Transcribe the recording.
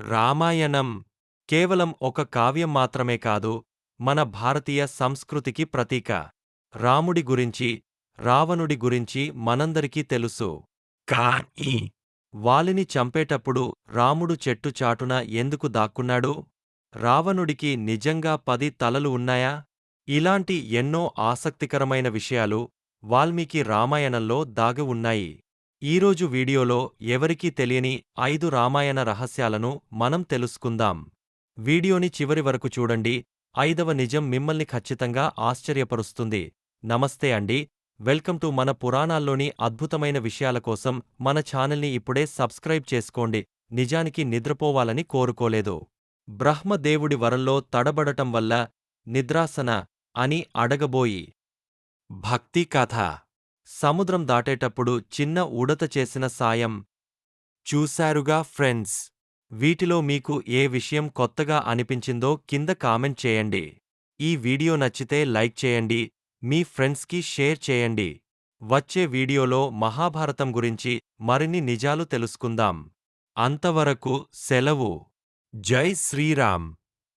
రామాయణం కేవలం ఒక కావ్యం మాత్రమే కాదు మన భారతీయ సంస్కృతికి ప్రతీక. రాముడి గురించి రావణుడి గురించి మనందరికీ తెలుసు. కానీ వాలిని చంపేటప్పుడు రాముడు చెట్టు చాటున ఎందుకు దాక్కున్నాడు? రావణుడికి నిజంగా పది తలలు ఉన్నాయా? ఇలాంటి ఎన్నో ఆసక్తికరమైన విషయాలు వాల్మీకి రామాయణంలో దాగి ఉన్నాయి. ఈరోజు వీడియోలో ఎవరికీ తెలియని ఐదు రామాయణ రహస్యాలను మనం తెలుసుకుందాం. వీడియోని చివరి వరకు చూడండి. ఐదవ నిజం మిమ్మల్ని ఖచ్చితంగా ఆశ్చర్యపరుస్తుంది. నమస్తే అండి. వెల్కమ్ టు మన పురాణాల్లోని అద్భుతమైన విషయాల కోసం మన ఛానల్ని ఇప్పుడే సబ్స్క్రైబ్ చేసుకోండి. నిజానికి నిద్రపోవాలని కోరుకోలేదు. బ్రహ్మదేవుడి వరంలో తడబడటం వల్ల నిద్రాసన అని అడగబోయి. భక్తి కథ. సముద్రం దాటేటప్పుడు చిన్న ఉడత చేసిన సాయం. చూశారుగా ఫ్రెండ్స్ వీటిలో మీకు ఏ విషయం కొత్తగా అనిపించిందో కింద కామెంట్ చేయండి. ఈ వీడియో నచ్చితే లైక్ చేయండి మీ ఫ్రెండ్స్కి షేర్ చేయండి. వచ్చే వీడియోలో మహాభారతం గురించి మరిన్ని నిజాలు తెలుసుకుందాం. అంతవరకు సెలవు. జై శ్రీరామ్.